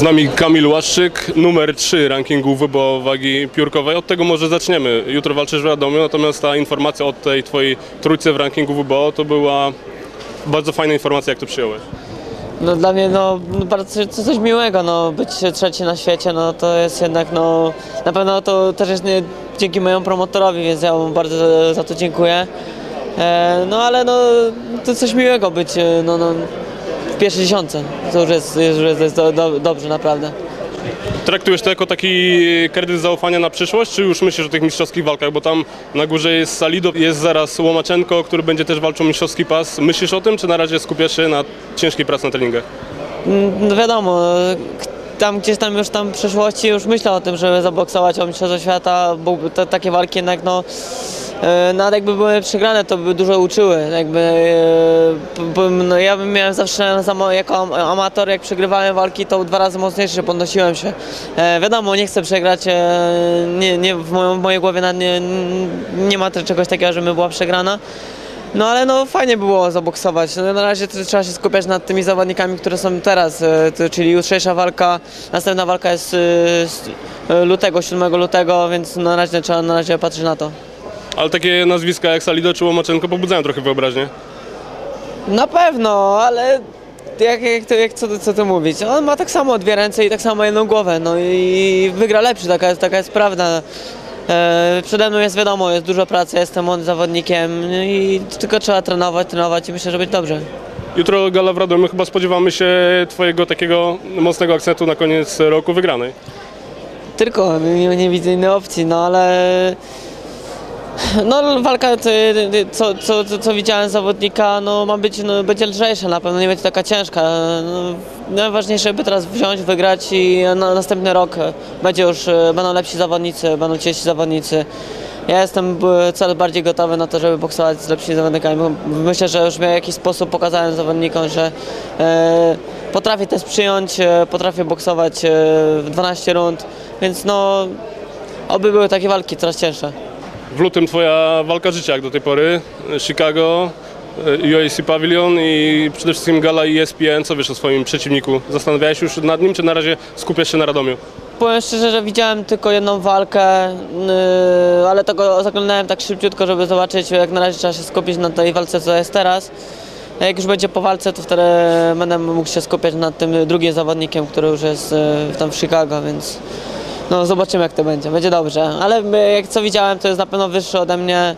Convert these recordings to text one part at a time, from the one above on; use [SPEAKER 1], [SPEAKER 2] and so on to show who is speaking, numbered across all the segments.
[SPEAKER 1] Z nami Kamil Łaszczyk, numer 3 rankingu WBO wagi piórkowej. Od tego może zaczniemy. Jutro walczysz w Radomiu, natomiast ta informacja od tej twojej trójce w rankingu WBO to była bardzo fajna informacja, jak to przyjąłeś.
[SPEAKER 2] No dla mnie no, no bardzo co- coś miłego, no być trzeci na świecie, no to jest jednak no na pewno to też jest nie, dzięki mojemu promotorowi, więc ja mu bardzo za, za to dziękuję. E, no ale no to coś miłego być e, no, no, pierwszej dziesiątce. To już jest, już jest, do, do, dobrze naprawdę.
[SPEAKER 1] Traktujesz to jako taki kredyt zaufania na przyszłość, czy już myślisz o tych mistrzowskich walkach? Bo tam na górze jest Salido, jest zaraz Łomaczenko, który będzie też walczył mistrzowski pas. Myślisz o tym, czy na razie skupiasz się na ciężkiej pracy na treningach?
[SPEAKER 2] No wiadomo, tam gdzieś tam już tam w przyszłości już myślę o tym, żeby zaboksować o Mistrzostwo Świata, bo takie walki jednak no, nawet jakby były przegrane, to by dużo uczyły. Jakby, e, no, ja bym miałem zawsze jako am- amator, jak przegrywałem walki, to dwa razy mocniejszy, podnosiłem się. E, wiadomo, nie chcę przegrać, e, nie, nie, w, mojej głowie nie, nie ma czegoś takiego, żeby była przegrana. No ale no fajnie było zaboksować. No, na razie trzeba się skupiać nad tymi zawodnikami, które są teraz, e, czyli jutrzejsza walka, następna walka jest e, e, lutego, 7 lutego, więc na razie trzeba na razie patrzeć na to.
[SPEAKER 1] Ale takie nazwiska jak Salido czy Łomaczenko pobudzają trochę wyobraźnię.
[SPEAKER 2] Na pewno, ale jak, jak, to, jak co, co tu mówić? On ma tak samo dwie ręce i tak samo jedną głowę, no i wygra lepszy, taka, jest- taka jest prawda. E, przede mną jest wiadomo, jest dużo pracy, jestem młodym zawodnikiem no i tylko trzeba trenować, trenować i myślę, że będzie dobrze.
[SPEAKER 1] Jutro gala w Radomiu, chyba spodziewamy się twojego takiego mocnego akcentu na koniec roku wygranej.
[SPEAKER 2] Tylko, nie, nie widzę innej opcji, no ale... No walka, co, co, co, co, widziałem zawodnika, no ma być, no, będzie lżejsza na pewno, nie będzie taka ciężka. No, najważniejsze, by teraz wziąć, wygrać i na następny rok będzie już, e, będą lepsi zawodnicy, będą ciężsi zawodnicy. Ja jestem e, coraz bardziej gotowy na to, żeby boksować z lepszymi zawodnikami. Myślę, że już w jakiś sposób pokazałem zawodnikom, że e, potrafię też przyjąć, e, potrafię boksować e, w 12 rund, więc no oby były takie walki coraz cięższe.
[SPEAKER 1] W lutym twoja walka życia jak do tej pory. Chicago, e, UAC Pavilion i przede wszystkim gala ESPN. Co wiesz o swoim przeciwniku? Zastanawiałeś się już nad nim, czy na razie skupiasz się na Radomiu?
[SPEAKER 2] Powiem szczerze, że widziałem tylko jedną walkę, yy, ale tego zaglądałem tak szybciutko, żeby zobaczyć, jak na razie trzeba się skupić na tej walce, co jest teraz. A Jak już będzie po walce, to wtedy będę mógł się skupiać nad tym drugim zawodnikiem, który już jest yy, tam w Chicago, więc no zobaczymy jak to będzie, będzie dobrze. Ale yy, jak co widziałem, to jest na pewno wyższy ode mnie,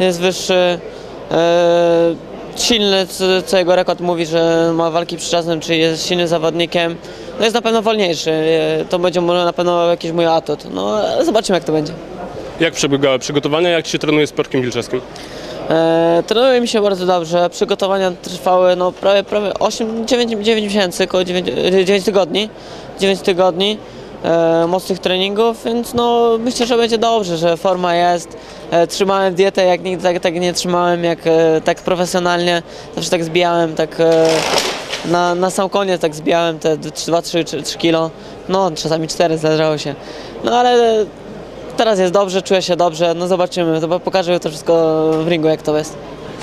[SPEAKER 2] jest wyższy, yy, silny, co, co jego rekord mówi, że ma walki przy czasem, czyli jest silnym zawodnikiem. No jest na pewno wolniejszy, yy, to będzie na pewno jakiś mój atut. No zobaczymy jak to będzie.
[SPEAKER 1] Jak przebiegały przygotowania? Jak się trenuje z Piotrkiem Wilczewskim?
[SPEAKER 2] E, trenuje mi się bardzo dobrze. Przygotowania trwały no, prawie, prawie 8, 9, 9 miesięcy, około 9, 9 tygodni. 9 tygodni e, mocnych treningów, więc no, myślę, że będzie dobrze, że forma jest. E, trzymałem dietę jak nigdy tak, tak nie trzymałem, jak e, tak profesjonalnie. Zawsze tak zbijałem, tak e, na, na sam koniec tak zbijałem te 2-3 kilo. No, czasami 4 zdarzało się. No ale teraz jest dobrze, czuję się dobrze, no zobaczymy, to pokażę to wszystko w ringu jak to jest.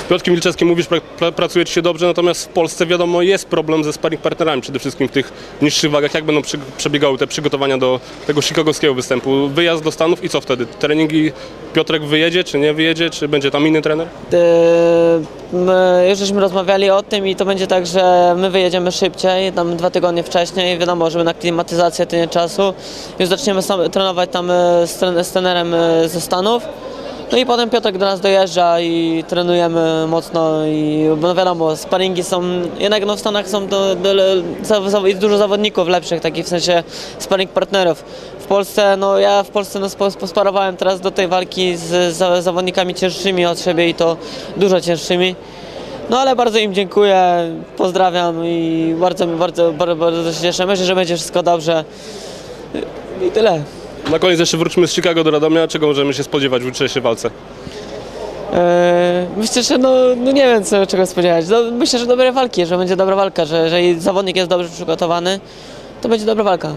[SPEAKER 1] Z Piotrkiem Wilczewskim mówisz, pra, pra, się dobrze, natomiast w Polsce wiadomo jest problem ze sparring partnerami, przede wszystkim w tych niższych wagach. Jak będą przy, przebiegały te przygotowania do tego chicagowskiego występu? Wyjazd do Stanów i co wtedy? Treningi Piotrek wyjedzie, czy nie wyjedzie, czy będzie tam inny trener?
[SPEAKER 2] Yy, my już żeśmy rozmawiali o tym i to będzie tak, że my wyjedziemy szybciej, tam dwa tygodnie wcześniej, wiadomo, żeby na klimatyzację tyle czasu. Już zaczniemy trenować tam e, z, tren- z trenerem e, ze Stanów. No i potem Piotrek do nas dojeżdża i trenujemy mocno i no wiadomo, sparingi są, jednak no w Stanach są do, do, jest dużo zawodników lepszych, takich w sensie sparring partnerów. W Polsce, no ja w Polsce no, posparowałem teraz do tej walki z, za, zawodnikami cięższymi od siebie i to dużo cięższymi. No ale bardzo im dziękuję, pozdrawiam i bardzo, bardzo, bardzo, bardzo się cieszę. Myślę, że będzie wszystko dobrze. I tyle.
[SPEAKER 1] Na koniec jeszcze wróćmy z Chicago do Radomia. Czego możemy się spodziewać w jutrzejszej walce?
[SPEAKER 2] Eee, myślę, że no, no nie wiem co, czego spodziewać. No, myślę, że dobre walki, że będzie dobra walka, że jeżeli zawodnik jest dobrze przygotowany, to będzie dobra walka.